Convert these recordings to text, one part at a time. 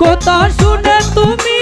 কথা শুনে তুমি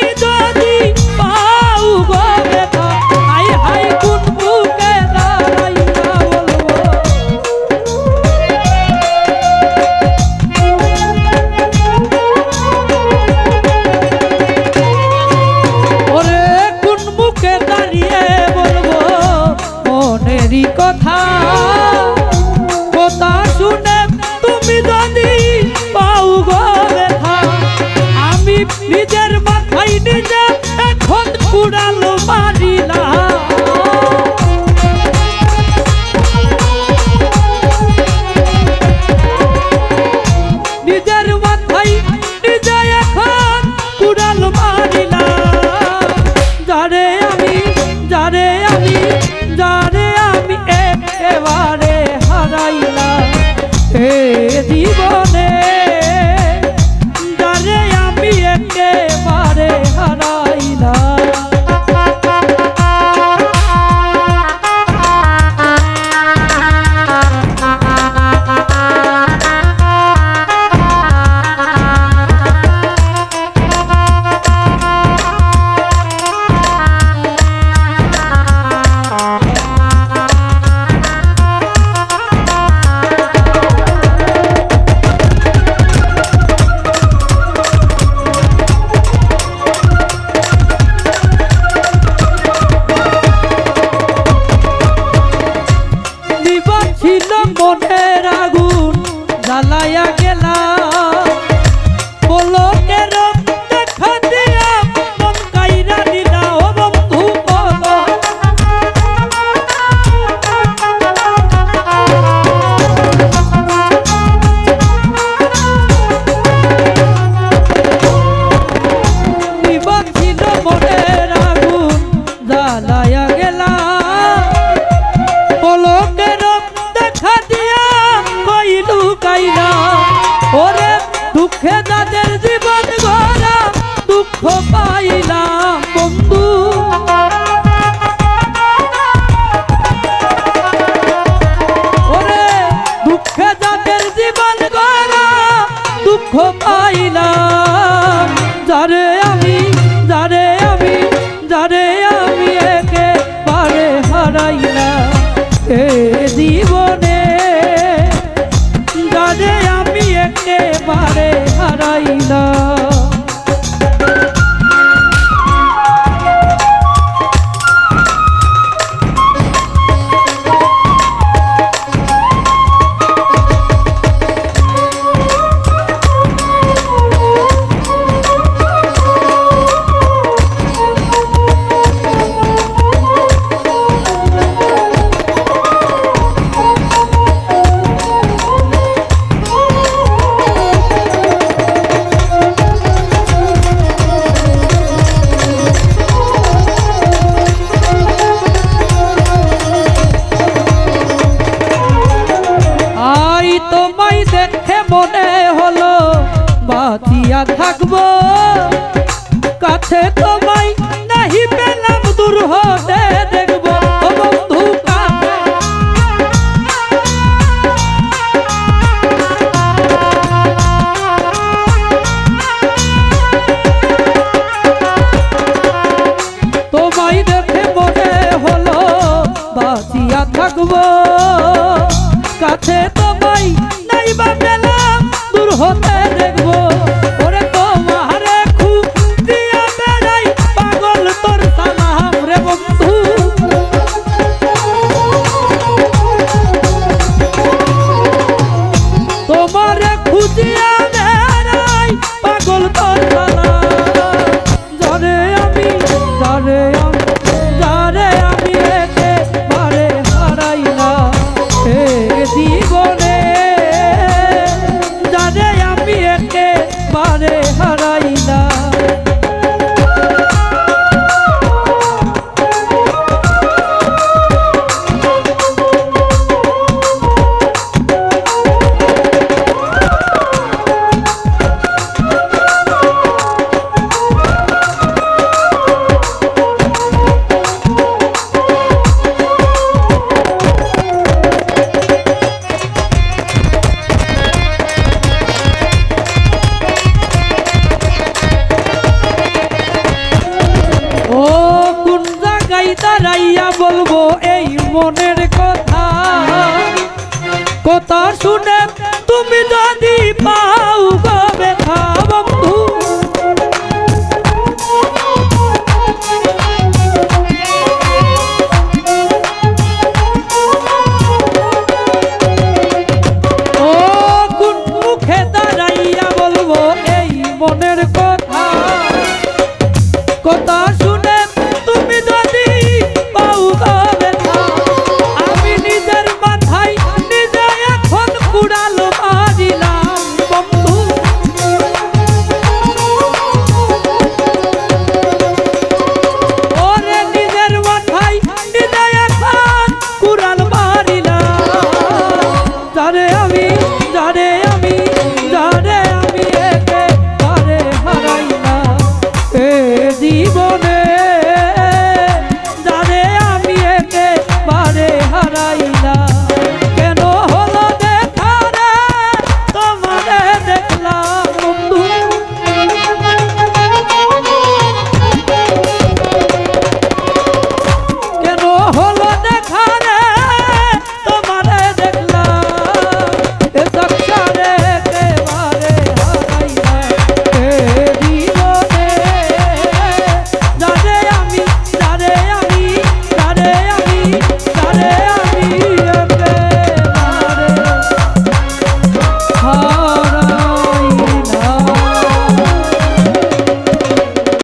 হারাইয়া গেলাম। বলো মনে হলো বাতিয়া থাকব। কাছে তোমায় নাহি পেলাম দূর হতে দেখব বন্ধু তোমায় দেখে মনে হলো থাকব। কাছে তোমায় নাই বা হতে দেখব। যাইয়া বলব এই মনের কথা। কথা শুনে তুমি যদি পাও গা।